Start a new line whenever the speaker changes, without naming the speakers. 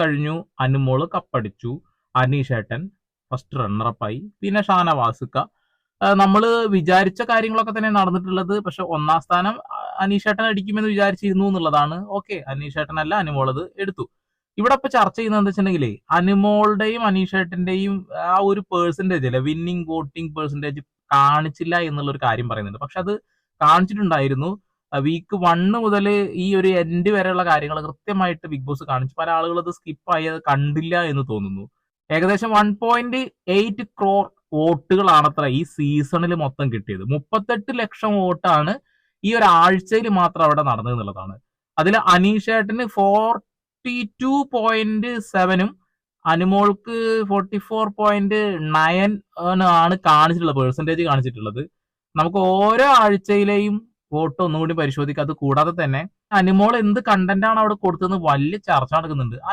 കഴിഞ്ഞു. അനുമോൾ കപ്പടിച്ചു അനീഷേട്ടൻ ഫസ്റ്റ് റണ്ണറപ്പായി പിന്നെ ഷാനവാസുക്ക നമ്മൾ വിചാരിച്ച കാര്യങ്ങളൊക്കെ തന്നെ നടന്നിട്ടുള്ളത്. പക്ഷെ ഒന്നാം സ്ഥാനം അനീഷേട്ടൻ അടിക്കുമെന്ന് വിചാരിച്ചിരുന്നു എന്നുള്ളതാണ്. ഓക്കെ അനീഷേട്ടനല്ല അനുമോളത് എടുത്തു. ഇവിടെ ഇപ്പൊ ചർച്ച ചെയ്യുന്നത് എന്താ വെച്ചിട്ടുണ്ടെങ്കിൽ അനുമോളുടെയും അനീഷേട്ടന്റെയും ആ ഒരു പേഴ്സന്റേജ് അല്ലെ വിന്നിങ് വോട്ടിംഗ് പേഴ്സന്റേജ് കാണിച്ചില്ല എന്നുള്ള ഒരു കാര്യം പറയുന്നുണ്ട്. പക്ഷെ അത് കാണിച്ചിട്ടുണ്ടായിരുന്നു. വീക്ക് വണ്ണ് മുതൽ ഈ ഒരു എൻഡ് വരെയുള്ള കാര്യങ്ങൾ കൃത്യമായിട്ട് ബിഗ് ബോസ് കാണിച്ചു. പല ആളുകൾ അത് സ്കിപ്പ് ആയി അത് കണ്ടില്ല എന്ന് തോന്നുന്നു. ഏകദേശം വൺ പോയിന്റ് എയ്റ്റ് ക്രോർ വോട്ടുകളാണത്ര ഈ സീസണിൽ മൊത്തം കിട്ടിയത്. മുപ്പത്തെട്ട് ലക്ഷം വോട്ടാണ് ഈ ഒരു ആഴ്ചയിൽ മാത്രം അവിടെ നടന്നത് എന്നുള്ളതാണ്. അതിൽ അനീഷേട്ടന് ഫോർട്ടി ടു പോയിന്റ് സെവനും അനുമോൾക്ക് ഫോർട്ടി ഫോർ പോയിന്റ് നയൻ ആണ് കാണിച്ചിട്ടുള്ളത് പേഴ്സന്റേജ് കാണിച്ചിട്ടുള്ളത്. നമുക്ക് ഓരോ ആഴ്ചയിലെയും വോട്ട് ഒന്നുകൂടി പരിശോധിക്കുക അത് കൂടാതെ തന്നെ അനിമോൾ എന്ത് കണ്ടന്റ് ആണ് അവിടെ കൊടുത്തതെന്ന് വലിയ ചർച്ച നടക്കുന്നുണ്ട്. ആ